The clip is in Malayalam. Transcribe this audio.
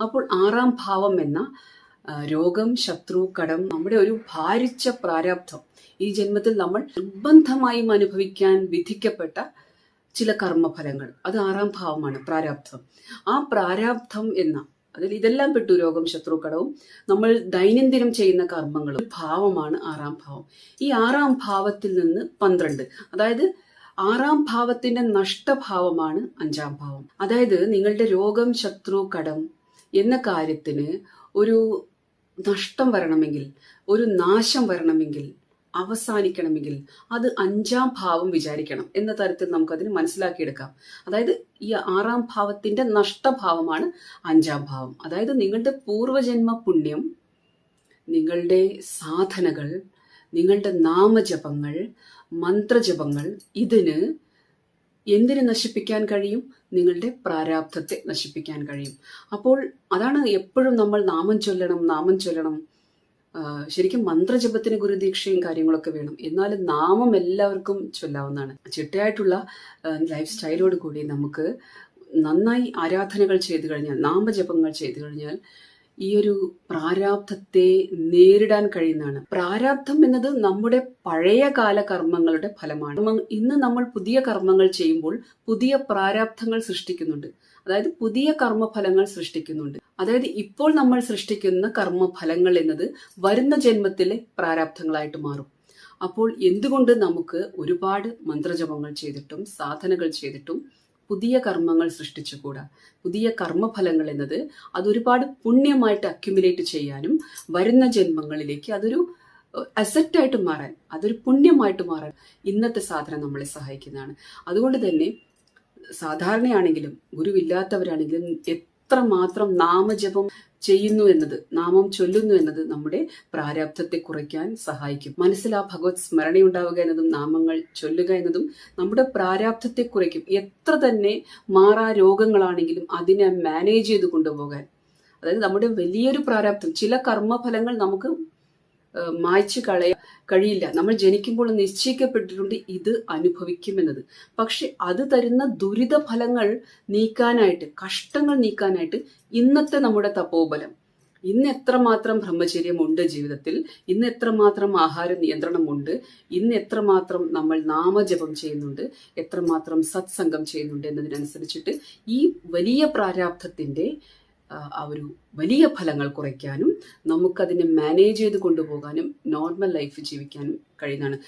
അപ്പോൾ ആറാം ഭാവം എന്ന രോഗം ശത്രു കടം നമ്മുടെ ഒരു ഭാരിച്ച പ്രാരാബ്ധം ഈ ജന്മത്തിൽ നമ്മൾ നിർബന്ധമായും അനുഭവിക്കാൻ വിധിക്കപ്പെട്ട ചില കർമ്മഫലങ്ങൾ. അത് ആറാം ഭാവമാണ് പ്രാരാബ്ധം ആ പ്രാരാബ്ധം എന്ന അതിൽ ഇതെല്ലാം പെട്ടു രോഗം ശത്രുക്കടവും നമ്മൾ ദൈനംദിനം ചെയ്യുന്ന കർമ്മങ്ങളും ഭാവമാണ് ആറാം ഭാവം. ഈ ആറാം ഭാവത്തിൽ നിന്ന് പന്ത്രണ്ട് അതായത് ആറാം ഭാവത്തിന്റെ നഷ്ടഭാവമാണ് അഞ്ചാം ഭാവം. അതായത് നിങ്ങളുടെ രോഗം ശത്രു കടം എന്ന കാര്യത്തിന് ഒരു നഷ്ടം വരണമെങ്കിൽ ഒരു നാശം വരണമെങ്കിൽ അവസാനിക്കണമെങ്കിൽ അത് അഞ്ചാം ഭാവം വിചാരിക്കണം എന്ന തരത്തിൽ നമുക്കതിന് മനസ്സിലാക്കിയെടുക്കാം. അതായത് ഈ ആറാം ഭാവത്തിന്റെ നഷ്ടഭാവമാണ് അഞ്ചാം ഭാവം. അതായത് നിങ്ങളുടെ പൂർവജന്മ പുണ്യം നിങ്ങളുടെ സാധനകൾ നിങ്ങളുടെ നാമജപങ്ങൾ മന്ത്രജപങ്ങൾ ഇതിന് എന്തിന് നശിപ്പിക്കാൻ കഴിയും? നിങ്ങളുടെ പ്രാരാബ്ധത്തെ നശിപ്പിക്കാൻ കഴിയും. അപ്പോൾ അതാണ് എപ്പോഴും നമ്മൾ നാമം ചൊല്ലണം നാമം ചൊല്ലണം. ശരിക്കും മന്ത്രജപത്തിന് ഗുരുദീക്ഷയും കാര്യങ്ങളൊക്കെ വേണം. എന്നാലും നാമം എല്ലാവർക്കും ചൊല്ലാവുന്നതാണ്. ചിട്ടയായിട്ടുള്ള ലൈഫ് സ്റ്റൈലോട് കൂടി നമുക്ക് നന്നായി ആരാധനകൾ ചെയ്തു കഴിഞ്ഞാൽ നാമജപങ്ങൾ ചെയ്തു കഴിഞ്ഞാൽ ഈ ഒരു പ്രാരാബ്ധത്തെ നേരിടാൻ കഴിയുന്നതാണ്. പ്രാരാബ്ധം എന്നത് നമ്മുടെ പഴയ കാല കർമ്മങ്ങളുടെ ഫലമാണ് ഇന്ന് നമ്മൾ പുതിയ കർമ്മങ്ങൾ ചെയ്യുമ്പോൾ പുതിയ പ്രാരാബ്ധങ്ങൾ സൃഷ്ടിക്കുന്നുണ്ട്. അതായത് പുതിയ കർമ്മഫലങ്ങൾ സൃഷ്ടിക്കുന്നുണ്ട്. അതായത് ഇപ്പോൾ നമ്മൾ സൃഷ്ടിക്കുന്ന കർമ്മഫലങ്ങൾ എന്നത് വരുന്ന ജന്മത്തിലെ പ്രാരാബ്ധങ്ങളായിട്ട് മാറും. അപ്പോൾ എന്തുകൊണ്ട് നമുക്ക് ഒരുപാട് മന്ത്രജപങ്ങൾ ചെയ്തിട്ടും സാധനകൾ ചെയ്തിട്ടും പുതിയ കർമ്മങ്ങൾ സൃഷ്ടിച്ചുകൂടാ. പുതിയ കർമ്മഫലങ്ങൾ എന്നത് അതൊരുപാട് പുണ്യമായിട്ട് അക്യുമുലേറ്റ് ചെയ്യാനും വരുന്ന ജന്മങ്ങളിലേക്ക് അതൊരു അസറ്റായിട്ട് മാറാൻ അതൊരു പുണ്യമായിട്ട് മാറാൻ ഇന്നത്തെ സാധനം നമ്മളെ സഹായിക്കുന്നതാണ്. അതുകൊണ്ട് തന്നെ സാധാരണയാണെങ്കിലും ഗുരുവില്ലാത്തവരാണെങ്കിലും എത്രമാത്രം നാമജപം ചെയ്യുന്നു എന്നത് നാമം ചൊല്ലുന്നു എന്നത് നമ്മുടെ പ്രാരാബ്ധത്തെ കുറയ്ക്കാൻ സഹായിക്കും. മനസ്സിൽ ആ ഭഗവത് സ്മരണയുണ്ടാവുക എന്നതും നാമങ്ങൾ ചൊല്ലുക എന്നതും നമ്മുടെ പ്രാരാബ്ധത്തെ കുറയ്ക്കും. എത്ര തന്നെ മാറാ രോഗങ്ങളാണെങ്കിലും അതിനെ മാനേജ് ചെയ്ത് കൊണ്ടുപോകാൻ. അതായത് നമ്മുടെ വലിയൊരു പ്രാരാബ്ധം ചില കർമ്മഫലങ്ങൾ നമുക്ക് മായ്ച്ചു കളയാൻ കഴിയില്ല. നമ്മൾ ജനിക്കുമ്പോൾ നിശ്ചയിക്കപ്പെട്ടിട്ടുണ്ട് ഇത് അനുഭവിക്കുമെന്നത്. പക്ഷെ അത് തരുന്ന ദുരിത ഫലങ്ങൾ നീക്കാനായിട്ട് കഷ്ടങ്ങൾ നീക്കാനായിട്ട് ഇന്നത്തെ നമ്മുടെ തപോബലം. ഇന്ന് എത്രമാത്രം ബ്രഹ്മചര്യമുണ്ട് ജീവിതത്തിൽ ഇന്ന് എത്രമാത്രം ആഹാര നിയന്ത്രണമുണ്ട് ഇന്ന് എത്രമാത്രം നമ്മൾ നാമജപം ചെയ്യുന്നുണ്ട് എത്രമാത്രം സത്സംഗം ചെയ്യുന്നുണ്ട് എന്നതിനനുസരിച്ചിട്ട് ഈ വലിയ പ്രാരാബ്ധത്തിന്റെ ആ, ആ ഒരു വലിയ ഫലങ്ങൾ കുറയ്ക്കാനും നമുക്കതിനെ മാനേജ് ചെയ്ത് കൊണ്ടുപോകാനും നോർമൽ ലൈഫ് ജീവിക്കാനും കഴിയുന്നതാണ്.